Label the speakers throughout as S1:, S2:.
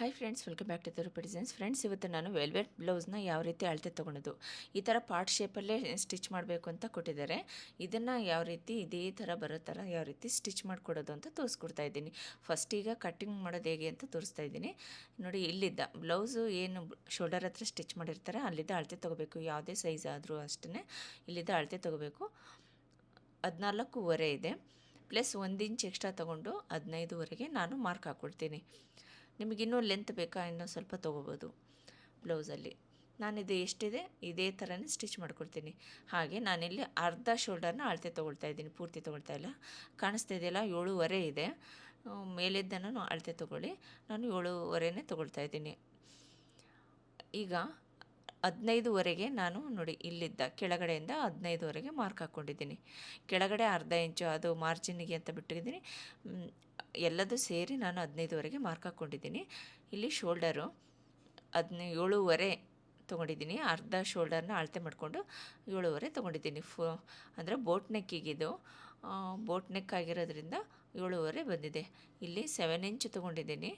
S1: Hi friends welcome back to Taru designs friends ಇವತ್ತು ನಾನು velvet ಬ್ಲೌಸ್ನ ಯಾವ ರೀತಿ ಅಳತೆ ತೊಗೊಳೋದು ಈ ಥರ ಪಾರ್ಟ್ ಶೇಪಲ್ಲೇ ಸ್ಟಿಚ್ ಮಾಡಬೇಕು ಅಂತ ಕೊಟ್ಟಿದ್ದಾರೆ. ಇದನ್ನು ಯಾವ ರೀತಿ, ಇದೇ ಥರ ಬರೋ ಥರ ಯಾವ ರೀತಿ ಸ್ಟಿಚ್ ಮಾಡಿಕೊಡೋದು ಅಂತ ತೋರಿಸ್ಕೊಡ್ತಾ ಇದ್ದೀನಿ. ಫಸ್ಟ್ ಈಗ ಕಟ್ಟಿಂಗ್ ಮಾಡೋದು ಹೇಗೆ ಅಂತ ತೋರಿಸ್ತಾ ಇದ್ದೀನಿ. ನೋಡಿ, ಇಲ್ಲಿದ್ದ ಬ್ಲೌಸು ಏನು ಶೋಲ್ಡರ್ ಹತ್ರ ಸ್ಟಿಚ್ ಮಾಡಿರ್ತಾರೆ, ಅಲ್ಲಿದ್ದ ಅಳತೆ ತೊಗೋಬೇಕು. ಯಾವುದೇ ಸೈಜ್ ಆದರೂ ಅಷ್ಟೇ ಇಲ್ಲಿದ್ದ ಅಳತೆ ತೊಗೋಬೇಕು. ಹದಿನಾಲ್ಕೂವರೆ ಇದೆ. ಪ್ಲಸ್ ಒಂದು ಇಂಚ್ ಎಕ್ಸ್ಟ್ರಾ ತೊಗೊಂಡು ಹದಿನೈದುವರೆಗೆ ನಾನು ಮಾರ್ಕ್ ಹಾಕ್ಕೊಳ್ತೀನಿ ನಿಮಗಿನ್ನೂ ಲೆಂತ್ ಬೇಕಾ? ಇನ್ನೂ ಸ್ವಲ್ಪ ತೊಗೋಬೋದು ಬ್ಲೌಸಲ್ಲಿ ನಾನಿದು, ಎಷ್ಟಿದೆ? ಇದೇ ಥರನೇ ಸ್ಟಿಚ್ ಮಾಡ್ಕೊಳ್ತೀನಿ ಹಾಗೆ ನಾನಿಲ್ಲಿ ಅರ್ಧ ಶೋಲ್ಡರ್ನ ಅಳತೆ ತೊಗೊಳ್ತಾ ಇದ್ದೀನಿ, ಪೂರ್ತಿ ತೊಗೊಳ್ತಾ ಇಲ್ಲ. ಕಾಣಿಸ್ತಾ ಇದೆಯಲ್ಲ ಏಳುವರೆ ಇದೆ. ಮೇಲಿದ್ದನ್ನು ಅಳತೆ ತೊಗೊಳ್ಳಿ. ನಾನು ಏಳುವರೆನೇ ತೊಗೊಳ್ತಾ ಇದ್ದೀನಿ. ಈಗ ಹದಿನೈದುವರೆಗೆ ನಾನು ನೋಡಿ, ಇಲ್ಲಿದ್ದ, ಕೆಳಗಡೆಯಿಂದ ಹದಿನೈದುವರೆಗೆ ಮಾರ್ಕ್ ಹಾಕ್ಕೊಂಡಿದ್ದೀನಿ ಕೆಳಗಡೆ ಅರ್ಧ ಇಂಚು ಅದು ಮಾರ್ಜಿನ್ಗೆ ಅಂತ ಬಿಟ್ಟಿದ್ದೀನಿ. ಎಲ್ಲದೂ ಸೇರಿ ನಾನು ಹದಿನೈದುವರೆಗೆ ಮಾರ್ಕ್ ಹಾಕ್ಕೊಂಡಿದ್ದೀನಿ. ಇಲ್ಲಿ ಶೋಲ್ಡರು ಹದಿನೈ ಏಳುವರೆ ತೊಗೊಂಡಿದ್ದೀನಿ. ಅರ್ಧ ಶೋಲ್ಡರ್ನ ಅಳತೆ ಮಾಡಿಕೊಂಡು ಏಳುವರೆ ತೊಗೊಂಡಿದ್ದೀನಿ. ಫು, ಅಂದರೆ ಬೋಟ್ ನೆಕ್ಕಿಗಿದು ಬೋಟ್ ನೆಕ್ ಆಗಿರೋದ್ರಿಂದ ಏಳುವರೆ ಬಂದಿದೆ. ಇಲ್ಲಿ ಸೆವೆನ್ ಇಂಚ್ ತೊಗೊಂಡಿದ್ದೀನಿ.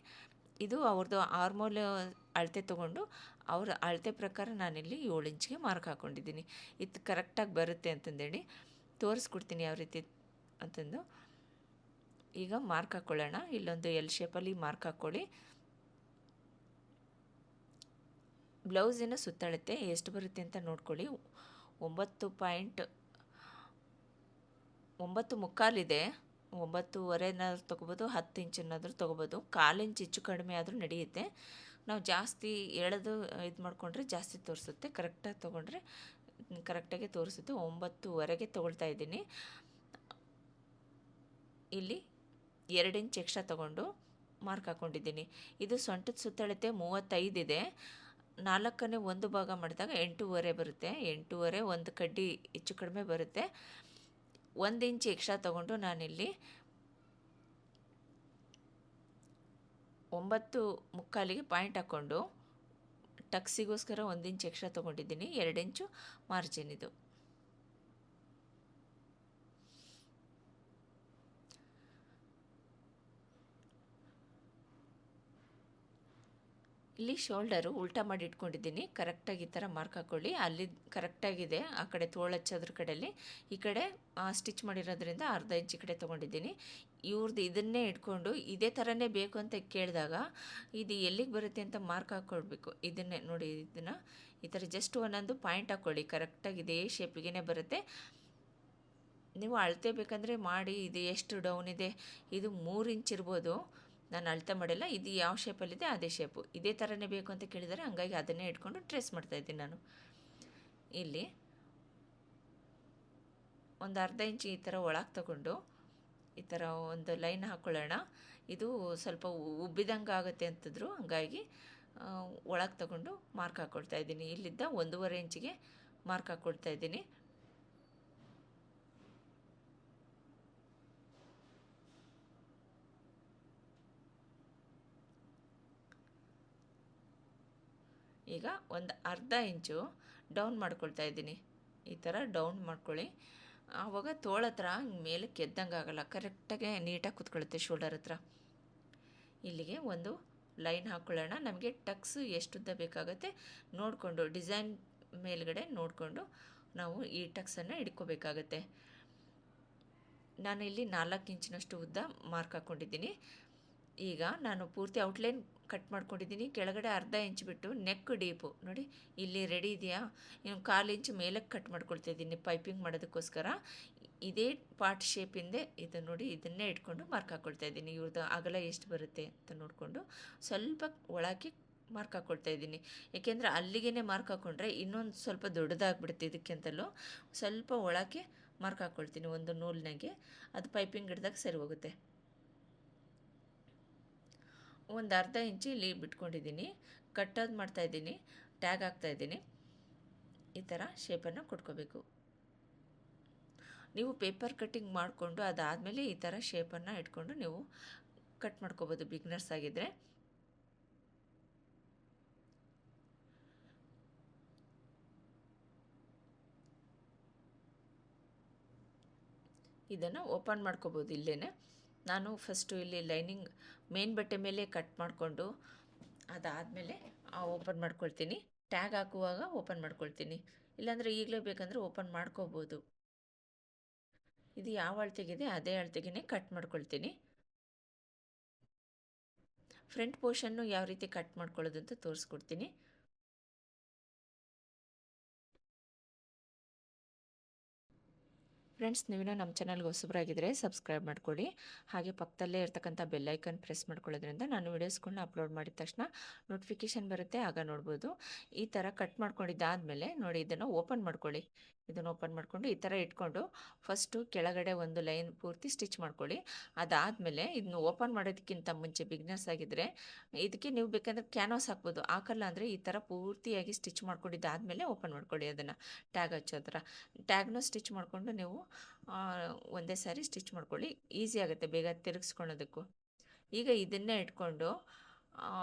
S1: ಇದು ಅವ್ರದ್ದು ಆರ್ಮೋಲ್ ಅಳತೆ ತೊಗೊಂಡು ಅವ್ರ ಅಳತೆ ಪ್ರಕಾರ ನಾನಿಲ್ಲಿ ಏಳು ಇಂಚ್ಗೆ ಮಾರ್ಕ್ ಹಾಕ್ಕೊಂಡಿದ್ದೀನಿ. ಇದು ಕರೆಕ್ಟಾಗಿ ಬರುತ್ತೆ ಅಂತಂದೇಳಿ ತೋರಿಸ್ಕೊಡ್ತೀನಿ ಯಾವ ರೀತಿ ಅಂತಂದು. ಈಗ ಮಾರ್ಕ್ ಹಾಕ್ಕೊಳ್ಳೋಣ ಇಲ್ಲೊಂದು ಎಲ್ ಶೇಪಲ್ಲಿ ಮಾರ್ಕ್ ಹಾಕ್ಕೊಳ್ಳಿ ಬ್ಲೌಸಿನ ಸುತ್ತಳತೆ ಎಷ್ಟು ಬರುತ್ತೆ ಅಂತ ನೋಡ್ಕೊಳ್ಳಿ. ಒಂಬತ್ತು ಪಾಯಿಂಟ್ ಒಂಬತ್ತು ಮುಕ್ಕಾಲಿದೆ ಒಂಬತ್ತುವರೆನಾದ್ರೂ ತೊಗೋಬೋದು. ಹತ್ತು ಇಂಚನ್ನಾದರೂ ತೊಗೋಬೋದು. ಕಾಲು ಇಂಚ್ ಹೆಚ್ಚು ಕಡಿಮೆ ಆದರೂ ನಡೆಯುತ್ತೆ. ನಾವು ಜಾಸ್ತಿ ಎಳೆದು ಇದು ಮಾಡಿಕೊಂಡ್ರೆ ಜಾಸ್ತಿ ತೋರಿಸುತ್ತೆ. ಕರೆಕ್ಟಾಗಿ ತೊಗೊಂಡ್ರೆ ಕರೆಕ್ಟಾಗಿ ತೋರಿಸುತ್ತೆ. ಒಂಬತ್ತುವರೆಗೆ ತೊಗೊಳ್ತಾ ಇದ್ದೀನಿ. ಇಲ್ಲಿ ಎರಡು ಇಂಚ್ ಎಕ್ಸ್ಟ್ರಾ ತೊಗೊಂಡು ಮಾರ್ಕ್ ಹಾಕ್ಕೊಂಡಿದ್ದೀನಿ ಇದು ಸೊಂಟದ ಸುತ್ತಳತೆ ಮೂವತ್ತೈದಿದೆ ನಾಲ್ಕನೇ ಒಂದು ಭಾಗ ಮಾಡಿದಾಗ ಎಂಟೂವರೆ ಬರುತ್ತೆ. ಎಂಟೂವರೆ ಒಂದು ಕಡ್ಡಿ ಹೆಚ್ಚು ಕಡಿಮೆ ಬರುತ್ತೆ. ಒಂದು ಇಂಚ್ ಎಕ್ಸ್ಟ್ರಾ ತಗೊಂಡು ನಾನಿಲ್ಲಿ ಒಂಬತ್ತು ಮುಕ್ಕಾಲಿಗೆ ಪಾಯಿಂಟ್ ಹಾಕ್ಕೊಂಡು, ಟಕ್ಸಿಗೋಸ್ಕರ ಒಂದು ಇಂಚ್ ಎಕ್ಸ್ಟ್ರಾ ತೊಗೊಂಡಿದ್ದೀನಿ. ಎರಡು ಇಂಚು ಮಾರ್ಜಿನ್ ಇದು. ಇಲ್ಲಿ ಶೋಲ್ಡರು ಉಲ್ಟಾ ಮಾಡಿ ಇಟ್ಕೊಂಡಿದ್ದೀನಿ ಕರೆಕ್ಟಾಗಿ ಈ ಥರ ಮಾರ್ಕ್ ಹಾಕ್ಕೊಳ್ಳಿ ಅಲ್ಲಿ ಕರೆಕ್ಟಾಗಿದೆ. ಆ ಕಡೆ ತೋಳಚ್ಚೋದ್ರ ಕಡೆಯಲ್ಲಿ ಈ ಕಡೆ ಸ್ಟಿಚ್ ಮಾಡಿರೋದ್ರಿಂದ ಅರ್ಧ ಇಂಚ್ ಕಡೆ ತೊಗೊಂಡಿದ್ದೀನಿ. ಇವ್ರದ್ದು ಇದನ್ನೇ ಇಟ್ಕೊಂಡು, ಇದೇ ಥರನೇ ಬೇಕು ಅಂತ ಕೇಳಿದಾಗ, ಇದು ಎಲ್ಲಿಗೆ ಬರುತ್ತೆ ಅಂತ ಮಾರ್ಕ್ ಹಾಕ್ಕೊಳ್ಬೇಕು ಇದನ್ನೇ ನೋಡಿ, ಇದನ್ನು ಈ ಥರ ಜಸ್ಟ್ ಒಂದೊಂದು ಪಾಯಿಂಟ್ ಹಾಕ್ಕೊಳ್ಳಿ ಕರೆಕ್ಟಾಗಿ ಇದೇ ಶೇಪಿಗೆ ಬರುತ್ತೆ. ನೀವು ಅಳತೆ ಬೇಕಂದರೆ ಮಾಡಿ. ಇದು ಎಷ್ಟು ಡೌನ್ ಇದೆ. ಇದು ಮೂರು ಇಂಚ್ ಇರ್ಬೋದು. ನಾನು ಅಳತೆ ಮಾಡಿಲ್ಲ, ಇದು ಯಾವ ಶೇಪಲ್ಲಿದೆ ಅದೇ ಶೇಪು ಇದೇ ಥರನೇ ಬೇಕು ಅಂತ ಕೇಳಿದರೆ, ಹಂಗಾಗಿ ಅದನ್ನೇ ಇಟ್ಕೊಂಡು ಟ್ರೇಸ್ ಮಾಡ್ತಾಯಿದ್ದೀನಿ ನಾನು. ಇಲ್ಲಿ ಒಂದು ಅರ್ಧ ಇಂಚು ಈ ಥರ ಒಳಗೆ ತಗೊಂಡು ಈ ಥರ ಒಂದು ಲೈನ್ ಹಾಕ್ಕೊಳ್ಳೋಣ ಇದು ಸ್ವಲ್ಪ ಉಬ್ಬಿದಂಗೆ ಆಗುತ್ತೆ ಅಂತಿದ್ರು, ಹಂಗಾಗಿ ಒಳಗೆ ತಗೊಂಡು ಮಾರ್ಕ್ ಹಾಕ್ಕೊಳ್ತಾ ಇದ್ದೀನಿ. ಇಲ್ಲಿದ್ದ ಒಂದೂವರೆ ಇಂಚಿಗೆ ಮಾರ್ಕ್ ಹಾಕ್ಕೊಳ್ತಾ ಇದ್ದೀನಿ. ಈಗ ಒಂದು ಅರ್ಧ ಇಂಚು ಡೌನ್ ಮಾಡ್ಕೊಳ್ತಾ ಇದ್ದೀನಿ. ಈ ಥರ ಡೌನ್ ಮಾಡ್ಕೊಳ್ಳಿ. ಆವಾಗ ತೋಳ ಹತ್ರ ಮೇಲೆ ಕೆದ್ದಂಗೆ ಆಗಲ್ಲ. ಕರೆಕ್ಟಾಗಿ ನೀಟಾಗಿ ಕೂತ್ಕೊಳ್ಳುತ್ತೆ ಶೋಲ್ಡರ್ ಹತ್ರ. ಇಲ್ಲಿಗೆ ಒಂದು ಲೈನ್ ಹಾಕ್ಕೊಳ್ಳೋಣ ನಮಗೆ ಟಕ್ಸ್ ಎಷ್ಟುದ್ದ ಬೇಕಾಗುತ್ತೆ ನೋಡಿಕೊಂಡು, ಡಿಸೈನ್ ಮೇಲ್ಗಡೆ ನೋಡಿಕೊಂಡು ನಾವು ಈ ಟಕ್ಸನ್ನು ನಾನು ಇಲ್ಲಿ ನಾಲ್ಕು ಇಂಚಿನಷ್ಟು ಉದ್ದ ಮಾರ್ಕ್ ಹಾಕ್ಕೊಂಡಿದ್ದೀನಿ. ಈಗ ನಾನು ಪೂರ್ತಿ ಔಟ್ಲೈನ್ ಕಟ್ ಮಾಡ್ಕೊಂಡಿದ್ದೀನಿ. ಕೆಳಗಡೆ ಅರ್ಧ ಇಂಚ್ ಬಿಟ್ಟು ನೆಕ್ ಡೀಪು ನೋಡಿ, ಇಲ್ಲಿ ರೆಡಿ ಇದೆಯಾ? ಇನ್ನು ಕಾಲು ಇಂಚ್ ಮೇಲಕ್ಕೆ ಕಟ್ ಮಾಡ್ಕೊಳ್ತಾ ಇದ್ದೀನಿ ಪೈಪಿಂಗ್ ಮಾಡೋದಕ್ಕೋಸ್ಕರ. ಇದೇ ಪಾರ್ಟ್ ಶೇಪಿಂದೆ ಇದು ನೋಡಿ, ಇದನ್ನೇ ಇಟ್ಕೊಂಡು ಮಾರ್ಕ್ ಹಾಕ್ಕೊಳ್ತಾ ಇದ್ದೀನಿ. ಇವ್ರದ್ದು ಅಗಲ ಎಷ್ಟು ಬರುತ್ತೆ ಅಂತ ನೋಡಿಕೊಂಡು ಸ್ವಲ್ಪ ಒಳಗೆ ಮಾರ್ಕ್ ಹಾಕ್ಕೊಳ್ತಾ ಇದ್ದೀನಿ. ಏಕೆಂದರೆ ಅಲ್ಲಿಗೆ ಮಾರ್ಕ್ ಹಾಕ್ಕೊಂಡ್ರೆ ಇನ್ನೊಂದು ಸ್ವಲ್ಪ ದೊಡ್ಡದಾಗ್ಬಿಡುತ್ತೆ ಇದಕ್ಕಿಂತಲೂ ಸ್ವಲ್ಪ ಒಳಗೆ ಮಾರ್ಕ್ ಹಾಕ್ಕೊಳ್ತೀನಿ ಒಂದು ನೂಲ್ನಾಗೆ. ಅದು ಪೈಪಿಂಗ್ ಹಿಡ್ದಾಗ ಸರಿ ಹೋಗುತ್ತೆ. ಒಂದು ಅರ್ಧ ಇಂಚು ಇಲ್ಲಿ ಬಿಟ್ಕೊಂಡಿದ್ದೀನಿ. ಕಟ್ಟೋದು ಮಾಡ್ತಾಯಿದ್ದೀನಿ ಟ್ಯಾಗ್ ಹಾಕ್ತಾಯಿದ್ದೀನಿ ಈ ಥರ ಶೇಪನ್ನು ಕೊಟ್ಕೋಬೇಕು. ನೀವು ಪೇಪರ್ ಕಟ್ಟಿಂಗ್ ಮಾಡಿಕೊಂಡು ಅದಾದಮೇಲೆ ಈ ಥರ ಶೇಪನ್ನು ಇಟ್ಕೊಂಡು ನೀವು ಕಟ್ ಮಾಡ್ಕೋಬೋದು ಬಿಗ್ನರ್ಸ್ ಆಗಿದ್ದರೆ ಇದನ್ನು ಓಪನ್ ಮಾಡ್ಕೋಬೋದು ಇಲ್ಲೇ ನಾನು ಫಸ್ಟು ಇಲ್ಲಿ ಲೈನಿಂಗ್ ಮೇನ್ ಬಟ್ಟೆ ಮೇಲೆ ಕಟ್ ಮಾಡಿಕೊಂಡು ಅದಾದಮೇಲೆ ಓಪನ್ ಮಾಡ್ಕೊಳ್ತೀನಿ. ಟ್ಯಾಗ್ ಹಾಕುವಾಗ ಓಪನ್ ಮಾಡ್ಕೊಳ್ತೀನಿ. ಇಲ್ಲಾಂದರೆ ಈಗಲೇ ಬೇಕಂದರೆ ಓಪನ್ ಮಾಡ್ಕೋಬೋದು. ಇದು ಯಾವ ಅಳತೆಗಿದೆ ಅದೇ ಅಳತೆಗೆ ಕಟ್ ಮಾಡ್ಕೊಳ್ತೀನಿ. ಫ್ರಂಟ್ ಪೋರ್ಷನ್ನು ಯಾವ ರೀತಿ ಕಟ್ ಮಾಡ್ಕೊಳ್ಳೋದು ಅಂತ ತೋರಿಸ್ಕೊಡ್ತೀನಿ. ಫ್ರೆಂಡ್ಸ್ ನೀವಿನ ನಮ್ಮ ಚಾನಲ್ಗೆ ಹೊಸಬರಾಗಿದ್ದರೆ ಸಬ್ಸ್ಕ್ರೈಬ್ ಮಾಡ್ಕೊಳ್ಳಿ. ಹಾಗೆ ಪಕ್ಕದಲ್ಲೇ ಇರ್ತಕ್ಕಂಥ ಬೆಲ್ಲೈಕನ್ ಪ್ರೆಸ್ ಮಾಡ್ಕೊಳ್ಳೋದ್ರಿಂದ ನಾನು ವೀಡಿಯೋಸ್ಗಳನ್ನ ಅಪ್ಲೋಡ್ ಮಾಡಿದ ತಕ್ಷಣ ನೋಟಿಫಿಕೇಷನ್ ಬರುತ್ತೆ, ಆಗ ನೋಡ್ಬೋದು. ಈ ಥರ ಕಟ್ ಮಾಡ್ಕೊಂಡಿದ್ದಾದಮೇಲೆ ನೋಡಿ, ಇದನ್ನು ಓಪನ್ ಮಾಡ್ಕೊಳ್ಳಿ. ಇದನ್ನು ಓಪನ್ ಮಾಡಿಕೊಂಡು ಈ ಥರ ಇಟ್ಕೊಂಡು ಫಸ್ಟು ಕೆಳಗಡೆ ಒಂದು ಲೈನ್ ಪೂರ್ತಿ ಸ್ಟಿಚ್ ಮಾಡ್ಕೊಳ್ಳಿ. ಅದಾದಮೇಲೆ ಇದನ್ನು ಓಪನ್ ಮಾಡೋದಕ್ಕಿಂತ ಮುಂಚೆ ಬಿಗ್ನರ್ಸ್ ಆಗಿದ್ದರೆ ಇದಕ್ಕೆ ನೀವು ಬೇಕಂದ್ರೆ ಕ್ಯಾನ್ವಾಸ್ ಹಾಕ್ಬೋದು. ಹಾಕಲ್ಲ ಅಂದರೆ ಈ ಥರ ಪೂರ್ತಿಯಾಗಿ ಸ್ಟಿಚ್ ಮಾಡ್ಕೊಂಡಿದ್ದಾದಮೇಲೆ ಓಪನ್ ಮಾಡ್ಕೊಳ್ಳಿ ಅದನ್ನು. ಟ್ಯಾಗ್ ಹಚ್ಚೋ ಥರ ಟ್ಯಾಗ್ನ ಸ್ಟಿಚ್ ಮಾಡಿಕೊಂಡು ನೀವು ಒಂದೇ ಸಾರಿ ಸ್ಟಿಚ್ ಮಾಡ್ಕೊಳ್ಳಿ. ಈಸಿ ಆಗುತ್ತೆ ಬೇಗ ತಿರುಗಿಸ್ಕೊಳೋದಕ್ಕೂ ಈಗ ಇದನ್ನೇ ಇಟ್ಕೊಂಡು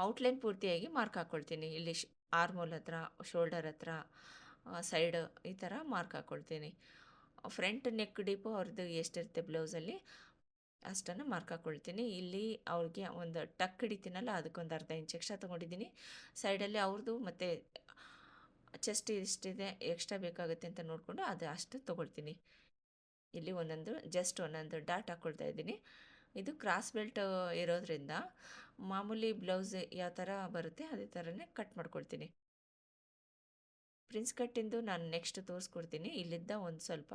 S1: ಔಟ್ಲೈನ್ ಪೂರ್ತಿಯಾಗಿ ಮಾರ್ಕ್ ಹಾಕ್ಕೊಳ್ತೀನಿ ಇಲ್ಲಿ ಆರ್ಮೋಲ್ ಹತ್ರ ಶೋಲ್ಡರ್ ಹತ್ರ ಸೈಡ್ ಈ ಥರ ಮಾರ್ಕ್ ಹಾಕ್ಕೊಳ್ತೀನಿ ಫ್ರಂಟ್ ನೆಕ್ ಡೀಪು ಅವ್ರದ್ದು ಎಷ್ಟಿರುತ್ತೆ ಬ್ಲೌಸಲ್ಲಿ ಅಷ್ಟನ್ನು ಮಾರ್ಕ್ ಹಾಕ್ಕೊಳ್ತೀನಿ ಇಲ್ಲಿ ಅವ್ರಿಗೆ ಒಂದು ಟಕ್ ಹಿಡಿತೀನಲ್ಲ, ಅದಕ್ಕೊಂದು ಅರ್ಧ ಇಂಚ್ ಎಕ್ಸ್ಟ್ರಾ ತೊಗೊಂಡಿದ್ದೀನಿ. ಸೈಡಲ್ಲಿ ಅವ್ರದ್ದು ಮತ್ತು ಚೆಸ್ಟ್ ಇಷ್ಟಿದೆ ಎಕ್ಸ್ಟ್ರಾ ಬೇಕಾಗುತ್ತೆ ಅಂತ ನೋಡಿಕೊಂಡು ಅದು ಅಷ್ಟು ತೊಗೊಳ್ತೀನಿ. ಇಲ್ಲಿ ಒಂದೊಂದು ಜಸ್ಟ್ ಒಂದೊಂದು ಡಾಟ್ ಹಾಕ್ಕೊಳ್ತಾ ಇದ್ದೀನಿ. ಇದು ಕ್ರಾಸ್ ಬೆಲ್ಟ್ ಇರೋದ್ರಿಂದ ಮಾಮೂಲಿ ಬ್ಲೌಸ್ ಯಾವ ಥರ ಬರುತ್ತೆ ಅದೇ ಥರನೇ ಕಟ್ ಮಾಡ್ಕೊಳ್ತೀನಿ. ಪ್ರಿನ್ಸ್ ಕಟ್ಟಿಂದು ನಾನು ನೆಕ್ಸ್ಟ್ ತೋರಿಸ್ಕೊಡ್ತೀನಿ. ಇಲ್ಲಿದ್ದ ಒಂದು ಸ್ವಲ್ಪ,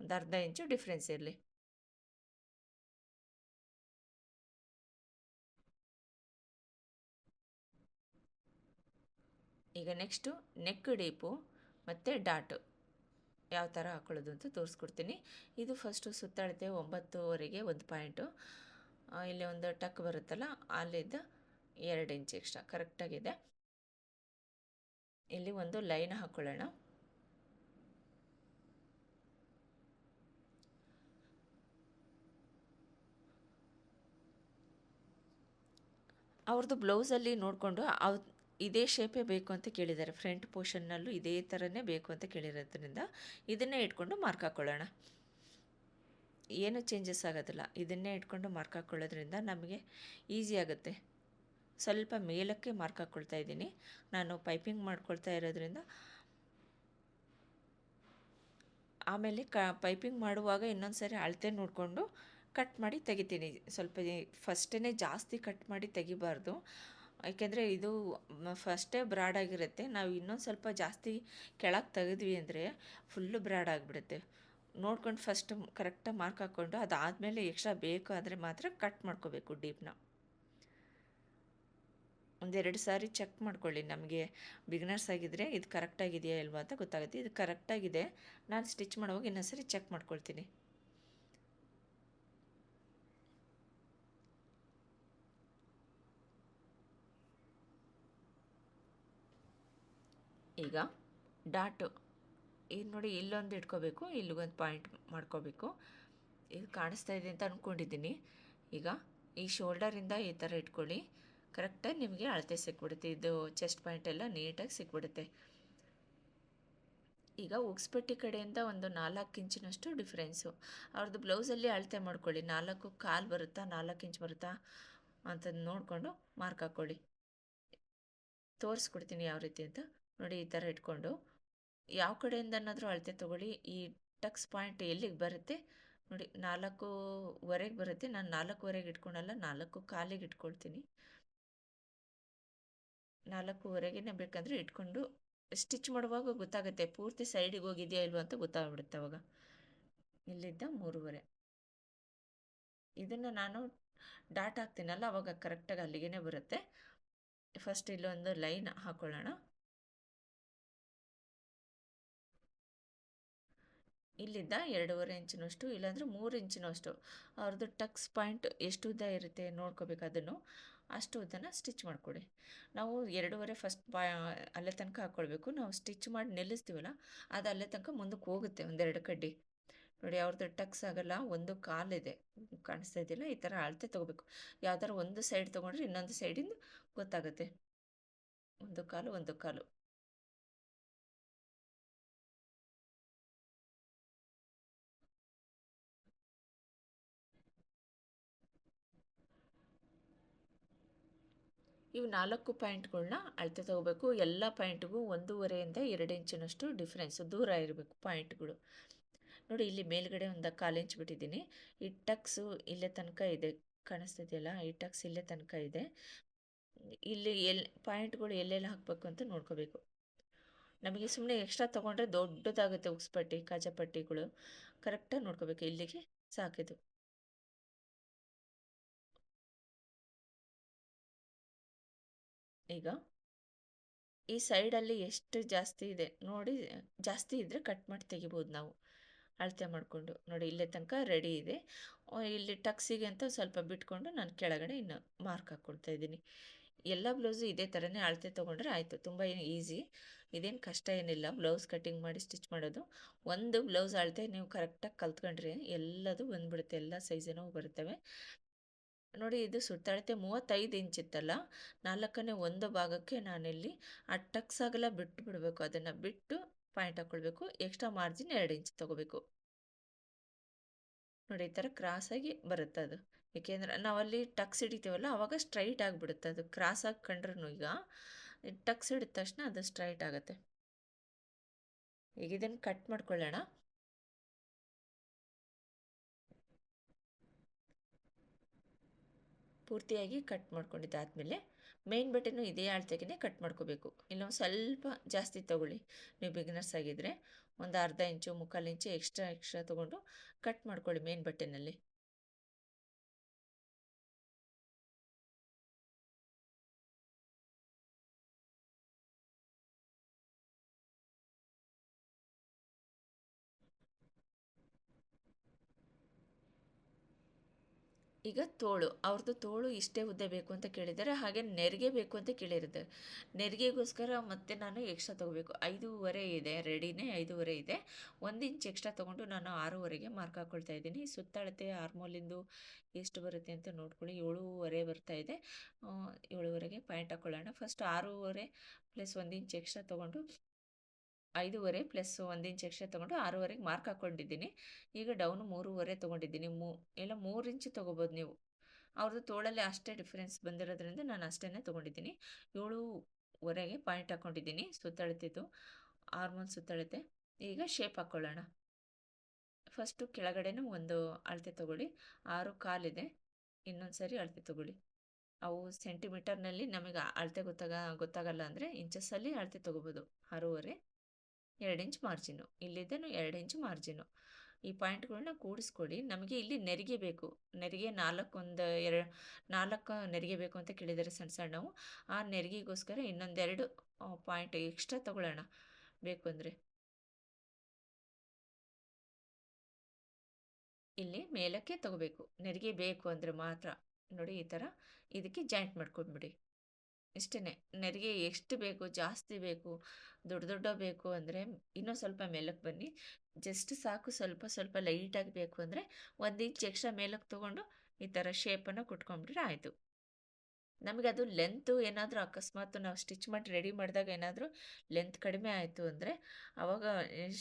S1: ಒಂದು ಅರ್ಧ ಇಂಚು ಡಿಫ್ರೆನ್ಸ್ ಇರಲಿ. ಈಗ ನೆಕ್ಸ್ಟು ನೆಕ್ ಡೀಪು ಮತ್ತು ಡಾಟು ಯಾವ ಥರ ಹಾಕೊಳ್ಳೋದು ಅಂತ ತೋರಿಸ್ಕೊಡ್ತೀನಿ. ಇದು ಫಸ್ಟು ಸುತ್ತಾಡುತ್ತೆ ಒಂಬತ್ತುವರೆಗೆ ಒಂದು ಪಾಯಿಂಟು ಇಲ್ಲಿ ಒಂದು ಟಕ್ ಬರುತ್ತಲ್ಲ ಅಲ್ಲಿದ್ದ ಎರಡು ಇಂಚ್ ಎಕ್ಸ್ಟ್ರಾ ಕರೆಕ್ಟಾಗಿದೆ ಇಲ್ಲಿ ಒಂದು ಲೈನ್ ಹಾಕ್ಕೊಳ್ಳೋಣ ಅವ್ರದ್ದು ಬ್ಲೌಸಲ್ಲಿ ನೋಡಿಕೊಂಡು ಅವ್ ಇದೇ ಶೇಪೇ ಬೇಕು ಅಂತ ಕೇಳಿದ್ದಾರೆ. ಫ್ರಂಟ್ ಪೋರ್ಷನ್ನಲ್ಲೂ ಇದೇ ಥರನೇ ಬೇಕು ಅಂತ ಕೇಳಿರೋದ್ರಿಂದ ಇದನ್ನೇ ಇಟ್ಕೊಂಡು ಮಾರ್ಕ್ ಹಾಕ್ಕೊಳ್ಳೋಣ ಏನು ಚೇಂಜಸ್ ಆಗೋದಿಲ್ಲ. ಇದನ್ನೇ ಇಟ್ಕೊಂಡು ಮಾರ್ಕ್ ಹಾಕ್ಕೊಳ್ಳೋದ್ರಿಂದ ನಮಗೆ ಈಸಿ ಆಗುತ್ತೆ. ಸ್ವಲ್ಪ ಮೇಲಕ್ಕೆ ಮಾರ್ಕ್ ಹಾಕ್ಕೊಳ್ತಾ ಇದ್ದೀನಿ. ನಾನು ಪೈಪಿಂಗ್ ಮಾಡ್ಕೊಳ್ತಾ ಇರೋದ್ರಿಂದ ಆಮೇಲೆ ಕ ಪೈಪಿಂಗ್ ಮಾಡುವಾಗ ಇನ್ನೊಂದು ಸರಿ ಅಳತೆ ನೋಡಿಕೊಂಡು ಕಟ್ ಮಾಡಿ ತೆಗಿತೀನಿ. ಸ್ವಲ್ಪ ಫಸ್ಟೇ ಜಾಸ್ತಿ ಕಟ್ ಮಾಡಿ ತೆಗಿಬಾರ್ದು. ಏಕೆಂದರೆ ಇದು ಫಸ್ಟೇ ಬ್ರಾಡ್ ಆಗಿರುತ್ತೆ. ನಾವು ಇನ್ನೊಂದು ಸ್ವಲ್ಪ ಜಾಸ್ತಿ ಕೆಳಗೆ ತೆಗೆದ್ವಿ ಅಂದರೆ ಫುಲ್ಲು ಬ್ರಾಡ್ ಆಗಿಬಿಡುತ್ತೆ. ನೋಡ್ಕೊಂಡು ಫಸ್ಟ್ ಕರೆಕ್ಟಾಗಿ ಮಾರ್ಕ್ ಹಾಕ್ಕೊಂಡು ಅದಾದಮೇಲೆ ಎಕ್ಸ್ಟ್ರಾ ಬೇಕು ಆದರೆ ಮಾತ್ರ ಕಟ್ ಮಾಡ್ಕೋಬೇಕು ಡೀಪ್ನ ಒಂದೆರಡು ಸಾರಿ ಚೆಕ್ ಮಾಡ್ಕೊಳ್ಳಿ ನಮಗೆ ಬಿಗ್ನರ್ಸ್ ಆಗಿದ್ದರೆ ಇದು ಕರೆಕ್ಟಾಗಿದೆಯಾ ಇಲ್ವಾ ಅಂತ ಗೊತ್ತಾಗುತ್ತೆ. ಇದು ಕರೆಕ್ಟಾಗಿದೆ ನಾನು ಸ್ಟಿಚ್ ಮಾಡುವಾಗ ಇನ್ನೊಂದ್ಸರಿ ಚೆಕ್ ಮಾಡ್ಕೊಳ್ತೀನಿ. ಈಗ ಡಾಟು. ಇದು ನೋಡಿ ಇಲ್ಲೊಂದು ಇಟ್ಕೋಬೇಕು ಇಲ್ಲಿಗೊಂದು ಪಾಯಿಂಟ್ ಮಾಡ್ಕೋಬೇಕು. ಇದು ಕಾಣಿಸ್ತಾ ಇದೆ ಅಂತ ಅಂದ್ಕೊಂಡಿದ್ದೀನಿ ಈಗ ಈ ಶೋಲ್ಡರಿಂದ ಈ ಥರ ಇಟ್ಕೊಳ್ಳಿ. ಕರೆಕ್ಟಾಗಿ ನಿಮಗೆ ಅಳತೆ ಸಿಕ್ಬಿಡುತ್ತೆ. ಇದು ಚೆಸ್ಟ್ ಪಾಯಿಂಟ್ ಎಲ್ಲ ನೀಟಾಗಿ ಸಿಕ್ಬಿಡುತ್ತೆ. ಈಗ ಉಗ್ಸ್ಪಟ್ಟಿ ಕಡೆಯಿಂದ ಒಂದು ನಾಲ್ಕು ಇಂಚಿನಷ್ಟು ಡಿಫ್ರೆನ್ಸು. ಅವ್ರದ್ದು ಬ್ಲೌಸಲ್ಲಿ ಅಳತೆ ಮಾಡ್ಕೊಳ್ಳಿ. ನಾಲ್ಕು ಕಾಲು ಬರುತ್ತಾ, ನಾಲ್ಕು ಇಂಚ್ ಬರುತ್ತಾ ಅಂತಂದು ನೋಡಿಕೊಂಡು ಮಾರ್ಕ್ ಹಾಕ್ಕೊಳ್ಳಿ. ತೋರಿಸ್ಕೊಡ್ತೀನಿ ಯಾವ ರೀತಿ ಅಂತ. ನೋಡಿ, ಈ ಥರ ಇಟ್ಕೊಂಡು. ಯಾವ ಕಡೆಯಿಂದನಾದರೂ ಅಳತೆ ತೊಗೊಳ್ಳಿ. ಈ ಟಕ್ಸ್ ಪಾಯಿಂಟ್ ಎಲ್ಲಿಗೆ ಬರುತ್ತೆ? ನೋಡಿ, ನಾಲ್ಕೂವರೆಗೆ ಬರುತ್ತೆ. ನಾನು ನಾಲ್ಕೂವರೆಗೆ ಇಟ್ಕೊಳಲ್ಲ ನಾಲ್ಕು ಕಾಲಿಗೆ ಇಟ್ಕೊಳ್ತೀನಿ. ನಾಲ್ಕೂವರೆಗೆ ಬೇಕಂದರೆ ಇಟ್ಕೊಂಡು ಸ್ಟಿಚ್ ಮಾಡುವಾಗ ಗೊತ್ತಾಗುತ್ತೆ ಪೂರ್ತಿ ಸೈಡಿಗೆ ಹೋಗಿದೆಯಾ ಇಲ್ವಾ ಅಂತ ಗೊತ್ತಾಗ್ಬಿಡುತ್ತೆ ಅವಾಗ. ಇಲ್ಲಿದ್ದ ಮೂರುವರೆ. ಇದನ್ನು ನಾನು ಡಾಟ್ ಹಾಕ್ತೀನಲ್ಲ, ಅವಾಗ ಕರೆಕ್ಟಾಗಿ ಅಲ್ಲಿಗೆ ಬರುತ್ತೆ. ಫಸ್ಟ್ ಇಲ್ಲೊಂದು ಲೈನ್ ಹಾಕೊಳ್ಳೋಣ. ಇಲ್ಲಿದ್ದ ಎರಡೂವರೆ ಇಂಚಿನಷ್ಟು, ಇಲ್ಲಾಂದರೆ ಮೂರು ಇಂಚಿನಷ್ಟು. ಅವ್ರದ್ದು ಟಕ್ಸ್ ಪಾಯಿಂಟ್ ಎಷ್ಟು ಉದ್ದ ಇರುತ್ತೆ ನೋಡ್ಕೋಬೇಕು ಅದನ್ನು. ಅಷ್ಟು ಉದ್ದನ ಸ್ಟಿಚ್ ಮಾಡಿಕೊಡಿ. ನಾವು ಎರಡೂವರೆ ಫಸ್ಟ್ ಬಾ, ಅಲ್ಲೇ ತನಕ ಹಾಕ್ಕೊಳ್ಬೇಕು ನಾವು ಸ್ಟಿಚ್ ಮಾಡಿ ನಿಲ್ಲಿಸ್ತೀವಲ್ಲ, ಅದು ಅಲ್ಲೇ ತನಕ ಮುಂದಕ್ಕೆ ಹೋಗುತ್ತೆ ಒಂದೆರಡು ಕಡ್ಡಿ. ನೋಡಿ ಅವ್ರದ್ದು ಟಕ್ಸ್ ಆಗಲ್ಲ, ಒಂದು ಕಾಲಿದೆ ಕಾಣಿಸ್ತಾ ಇದೆಯಲ್ಲ, ಈ ಥರ ಅಳತೆ ತೊಗೋಬೇಕು. ಯಾವ್ದಾರು ಒಂದು ಸೈಡ್ ತೊಗೊಂಡ್ರೆ ಇನ್ನೊಂದು ಸೈಡಿಂದು ಗೊತ್ತಾಗುತ್ತೆ. ಒಂದು ಕಾಲು ಒಂದು ಕಾಲು. ಇವು ನಾಲ್ಕು ಪಾಯಿಂಟ್ಗಳನ್ನ ಅಳತೆ ತಗೋಬೇಕು. ಎಲ್ಲ ಪಾಯಿಂಟ್ಗೂ ಒಂದೂವರೆಯಿಂದ ಎರಡು ಇಂಚಿನಷ್ಟು ಡಿಫ್ರೆನ್ಸ್, ದೂರ ಇರಬೇಕು ಪಾಯಿಂಟ್ಗಳು. ನೋಡಿ, ಇಲ್ಲಿ ಮೇಲ್ಗಡೆ ಒಂದು ಕಾಲು ಇಂಚ್ ಬಿಟ್ಟಿದ್ದೀನಿ. ಈ ಟಕ್ಸು ಇಲ್ಲೇ ತನಕ ಇದೆ. ಕಾಣಿಸ್ತಿದೆಯಲ್ಲ? ಈ ಟಕ್ಸ್ ಇಲ್ಲೇ ತನಕ ಇದೆ. ಇಲ್ಲಿ ಎಲ್ಲಿ ಪಾಯಿಂಟ್ಗಳು ಎಲ್ಲೆಲ್ಲಿ ಹಾಕಬೇಕು ಅಂತ ನೋಡ್ಕೋಬೇಕು. ನಮಗೆ ಸುಮ್ಮನೆ ಎಕ್ಸ್ಟ್ರಾ ತೊಗೊಂಡ್ರೆ ದೊಡ್ಡದಾಗುತ್ತೆ ಉಕ್ಸ್ಪಟ್ಟಿ ಕಾಜಾಪಟ್ಟಿಗಳು ಕರೆಕ್ಟಾಗಿ ನೋಡ್ಕೋಬೇಕು ಇಲ್ಲಿಗೆ ಸಾಕಿದು ಈಗ ಈ ಸೈಡಲ್ಲಿ ಎಷ್ಟು ಜಾಸ್ತಿ ಇದೆ ನೋಡಿ, ಜಾಸ್ತಿ ಇದ್ದರೆ ಕಟ್ ಮಾಡಿ ತೆಗಿಬೋದು ನಾವು. ಅಳತೆ ಮಾಡಿಕೊಂಡು ನೋಡಿ, ಇಲ್ಲೇ ತನಕ ರೆಡಿ ಇದೆ. ಇಲ್ಲಿ ಟಕ್ಸಿಗೆ ಅಂತ ಸ್ವಲ್ಪ ಬಿಟ್ಕೊಂಡು ನಾನು ಕೆಳಗಡೆ ಇನ್ನು ಮಾರ್ಕ್ ಹಾಕ್ಕೊಳ್ತಾ ಇದ್ದೀನಿ. ಎಲ್ಲ ಬ್ಲೌಸು ಇದೇ ಥರನೇ ಅಳತೆ ತೊಗೊಂಡ್ರೆ ಆಯಿತು, ತುಂಬ ಏನು ಈಸಿ ಇದೇನು ಕಷ್ಟ ಏನಿಲ್ಲ ಬ್ಲೌಸ್ ಕಟ್ಟಿಂಗ್ ಮಾಡಿ ಸ್ಟಿಚ್ ಮಾಡೋದು. ಒಂದು ಬ್ಲೌಸ್ ಅಳತೆ ನೀವು ಕರೆಕ್ಟಾಗಿ ಕಲ್ತ್ಕೊಂಡ್ರೆ ಎಲ್ಲದು ಬಂದ್ಬಿಡುತ್ತೆ, ಎಲ್ಲ ಸೈಜನೂ ಬರ್ತವೆ ನೋಡಿ ಇದು ಸುತ್ತಳತೆ ಮೂವತ್ತೈದು ಇಂಚ್ ಇತ್ತಲ್ಲ, ನಾಲ್ಕನೇ ಒಂದು ಭಾಗಕ್ಕೆ ನಾನಿಲ್ಲಿ ಆ ಟಕ್ಸ್ ಆಗಲ್ಲ ಬಿಟ್ಟು ಬಿಡಬೇಕು, ಅದನ್ನು ಬಿಟ್ಟು ಪಾಯಿಂಟ್ ಹಾಕ್ಕೊಳ್ಬೇಕು ಎಕ್ಸ್ಟ್ರಾ ಮಾರ್ಜಿನ್ ಎರಡು ಇಂಚ್ ತೊಗೋಬೇಕು. ನೋಡಿ, ಈ ಥರ ಕ್ರಾಸಾಗಿ ಬರುತ್ತೆ ಅದು. ಏಕೆಂದರೆ ನಾವಲ್ಲಿ ಟಕ್ಸ್ ಹಿಡಿತೀವಲ್ಲ, ಅವಾಗ ಸ್ಟ್ರೈಟ್ ಆಗಿಬಿಡುತ್ತೆ ಅದು. ಕ್ರಾಸ್ ಆಗಿ ಕಂಡ್ರೂ ಈಗ ಟಕ್ಸ್ ಹಿಡಿದ ತಕ್ಷಣ ಅದು ಸ್ಟ್ರೈಟ್ ಆಗುತ್ತೆ. ಈಗ ಇದನ್ನು ಕಟ್ ಮಾಡ್ಕೊಳ್ಳೋಣ. ಪೂರ್ತಿಯಾಗಿ ಕಟ್ ಮಾಡ್ಕೊಂಡಿದ್ದಾದಮೇಲೆ ಮೇನ್ ಬಟನ್ನು ಇದೇ ಅಳತೆಗೆ ಕಟ್ ಮಾಡ್ಕೋಬೇಕು. ಇಲ್ಲೊಂದು ಸ್ವಲ್ಪ ಜಾಸ್ತಿ ತೊಗೊಳ್ಳಿ. ನೀವು ಬಿಗಿನರ್ಸ್ ಆಗಿದ್ದರೆ ಒಂದು ಅರ್ಧ ಇಂಚು, ಮುಕ್ಕಾಲು ಇಂಚು ಎಕ್ಸ್ಟ್ರಾ ಎಕ್ಸ್ಟ್ರಾ ತೊಗೊಂಡು ಕಟ್ ಮಾಡ್ಕೊಳ್ಳಿ ಮೇನ್ ಬಟ್ಟೆನಲ್ಲಿ ಈಗ ತೋಳು ಅವ್ರದ್ದು ತೋಳು ಇಷ್ಟೇ ಉದ್ದ ಬೇಕು ಅಂತ ಕೇಳಿದ್ದಾರೆ, ಹಾಗೆ ನೆರಿಗೆ ಬೇಕು ಅಂತ ಕೇಳಿರ್ತಾರೆ ನೆರಿಗೆಗೋಸ್ಕರ ಮತ್ತೆ ನಾನು ಎಕ್ಸ್ಟ್ರಾ ತೊಗೋಬೇಕು. ಐದೂವರೆ ಇದೆ, ರೆಡಿನೇ ಐದೂವರೆ ಇದೆ. ಒಂದು ಇಂಚ್ ಎಕ್ಸ್ಟ್ರಾ ತೊಗೊಂಡು ನಾನು ಆರೂವರೆಗೆ ಮಾರ್ಕ್ ಹಾಕ್ಕೊಳ್ತಾ ಇದ್ದೀನಿ. ಸುತ್ತಳತೆ ಆರ್ಮೋಲಿಂದು ಎಷ್ಟು ಬರುತ್ತೆ ಅಂತ ನೋಡ್ಕೊಳ್ಳಿ. ಏಳೂವರೆ ಬರ್ತಾ ಇದೆ. ಏಳುವರೆಗೆ ಪಾಯಿಂಟ್ ಹಾಕ್ಕೊಳ್ಳೋಣ ಫಸ್ಟ್ ಆರೂವರೆ ಪ್ಲಸ್ ಒಂದು ಇಂಚ್ ಎಕ್ಸ್ಟ್ರಾ ತೊಗೊಂಡು ಐದೂವರೆ ಪ್ಲಸ್ ಒಂದು ಇಂಚ್ ಎಕ್ಸ್ಟ್ರಾ ತೊಗೊಂಡು ಆರೂವರೆಗೆ ಮಾರ್ಕ್ ಹಾಕ್ಕೊಂಡಿದ್ದೀನಿ. ಈಗ ಡೌನು ಮೂರುವರೆ ತೊಗೊಂಡಿದ್ದೀನಿ. ಮೂ, ಎಲ್ಲ ಮೂರು ಇಂಚ್ ತೊಗೋಬೋದು ನೀವು. ಅವ್ರದ್ದು ತೋಳಲ್ಲಿ ಅಷ್ಟೇ ಡಿಫ್ರೆನ್ಸ್ ಬಂದಿರೋದ್ರಿಂದ ನಾನು ಅಷ್ಟೇ ತೊಗೊಂಡಿದ್ದೀನಿ. ಏಳುವರೆಗೆ ಪಾಯಿಂಟ್ ಹಾಕ್ಕೊಂಡಿದ್ದೀನಿ. ಸುತ್ತಳತಿದ್ದು ಆರ್ಮೋನ್ ಸುತ್ತಳತೆ. ಈಗ ಶೇಪ್ ಹಾಕ್ಕೊಳ್ಳೋಣ ಫಸ್ಟು ಕೆಳಗಡೆನೂ ಒಂದು ಅಳತೆ ತೊಗೊಳ್ಳಿ. ಆರು ಕಾಲಿದೆ. ಇನ್ನೊಂದು ಸರಿ ಅಳತೆ ತೊಗೊಳ್ಳಿ. ಅವು ಸೆಂಟಿಮೀಟರ್ನಲ್ಲಿ ನಮಗೆ ಅಳತೆ ಗೊತ್ತಾಗ, ಗೊತ್ತಾಗಲ್ಲ ಅಂದರೆ ಇಂಚಸ್ಸಲ್ಲಿ ಅಳತೆ ತೊಗೋಬೋದು. ಆರೂವರೆ. ಎರಡು ಇಂಚ್ ಮಾರ್ಜಿನು ಇಲ್ಲಿದ್ದೇನು ಎರಡು ಇಂಚ್ ಮಾರ್ಜಿನು ಈ ಪಾಯಿಂಟ್ಗಳನ್ನ ಕೂಡಿಸ್ಕೊಡಿ ನಮಗೆ ಇಲ್ಲಿ ನೆರಿಗೆ ಬೇಕು. ನೆರಿಗೆ ನಾಲ್ಕೊಂದು ಎರಡು ನಾಲ್ಕು ನೆರಿಗೆ ಬೇಕು ಅಂತ ಕೇಳಿದರೆ ಸಣ್ಣ ಸಣ್ಣವು. ಆ ನೆರಿಗೆಗೋಸ್ಕರ ಇನ್ನೊಂದೆರಡು ಪಾಯಿಂಟ್ ಎಕ್ಸ್ಟ್ರಾ ತಗೊಳ್ಳೋಣ. ಬೇಕು ಅಂದರೆ. ಇಲ್ಲಿ ಮೇಲಕ್ಕೆ ತಗೋಬೇಕು. ನೆರಿಗೆ ಬೇಕು ಅಂದರೆ ಮಾತ್ರ. ನೋಡಿ ಈ ಥರ ಇದಕ್ಕೆ ಜಾಯಿಂಟ್ ಮಾಡ್ಕೊಂಡ್ಬಿಡಿ ಇಷ್ಟೇ ನೆರಿಗೆ ಎಷ್ಟು ಬೇಕು, ಜಾಸ್ತಿ ಬೇಕು, ದೊಡ್ಡ ದೊಡ್ಡ ಬೇಕು ಅಂದರೆ ಇನ್ನೂ ಸ್ವಲ್ಪ ಮೇಲಕ್ಕೆ ಬನ್ನಿ. ಜಸ್ಟ್ ಸಾಕು ಸ್ವಲ್ಪ ಸ್ವಲ್ಪ ಲೈಟಾಗಿ ಬೇಕು ಅಂದರೆ ಒಂದು ಇಂಚ್ ಎಕ್ಸ್ಟ್ರಾ ಮೇಲಕ್ಕೆ ತೊಗೊಂಡು ಈ ಥರ ಶೇಪನ್ನು ಕುಟ್ಕೊಂಡ್ಬಿಟ್ರೆ ಆಯಿತು. ನಮಗೆ ಅದು ಲೆಂತು ಏನಾದರೂ ಅಕಸ್ಮಾತ್ ನಾವು ಸ್ಟಿಚ್ ಮಾಡಿ ರೆಡಿ ಮಾಡಿದಾಗ ಏನಾದರೂ ಲೆಂತ್ ಕಡಿಮೆ ಆಯಿತು ಅಂದರೆ ಆವಾಗ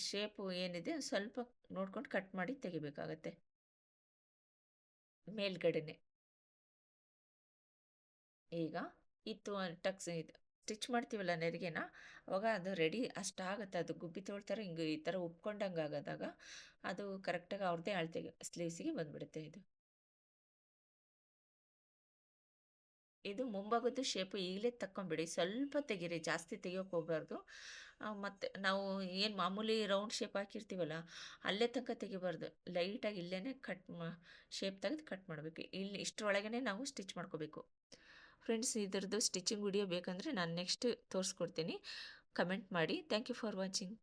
S1: ಶೇಪು ಏನಿದೆ ಸ್ವಲ್ಪ ನೋಡ್ಕೊಂಡು ಕಟ್ ಮಾಡಿ ತೆಗಿಬೇಕಾಗತ್ತೆ. ಮೇಲ್ಗಡೆನೆ. ಈಗ ಇತ್ತು ಟಕ್ಸ್ ಇದು, ಸ್ಟಿಚ್ ಮಾಡ್ತೀವಲ್ಲ ನೆರಿಗೆನ? ಅವಾಗ ಅದು ರೆಡಿ ಅಷ್ಟಾಗುತ್ತೆ. ಅದು ಗುಬ್ಬಿ ತೊಳ್ತಾರೆ ಹಿಂಗೆ ಈ ಥರ ಉಪ್ಕೊಂಡಂಗೆ ಆಗೋದಾಗ ಅದು ಕರೆಕ್ಟಾಗಿ ಅವ್ರದ್ದೇ ಅಳತೆಗೆ, ಸ್ಲೀವ್ಸಿಗೆ ಬಂದುಬಿಡುತ್ತೆ ಇದು. ಇದು ಮುಂಭಾಗದ್ದು ಶೇಪು ಈಗಲೇ ತಕ್ಕೊಂಬಿಡಿ. ಸ್ವಲ್ಪ ತೆಗೀರಿ, ಜಾಸ್ತಿ ತೆಗಿಯೋಕೆ ಹೋಗ್ಬಾರ್ದು. ಮತ್ತು ನಾವು ಏನು ಮಾಮೂಲಿ ರೌಂಡ್ ಶೇಪ್ ಹಾಕಿರ್ತೀವಲ್ಲ, ಅಲ್ಲೇ ತನಕ ತೆಗಿಬಾರ್ದು. ಲೈಟಾಗಿ ಇಲ್ಲೇ ಕಟ್ ಮಾ ಶೇಪ್ ತೆಗೆದು ಕಟ್ ಮಾಡಬೇಕು. ಇಲ್ಲಿ ಇಷ್ಟರೊಳಗೇ ನಾವು ಸ್ಟಿಚ್ ಮಾಡ್ಕೋಬೇಕು. ಫ್ರೆಂಡ್ಸ್ ಇದರದ್ದು ಸ್ಟಿಚಿಂಗ್ ವಿಡಿಯೋ ಬೇಕಂದರೆ ನಾನು ನೆಕ್ಸ್ಟ್ ತೋರಿಸ್ಕೊಡ್ತೀನಿ. ಕಮೆಂಟ್ ಮಾಡಿ. Thank you for watching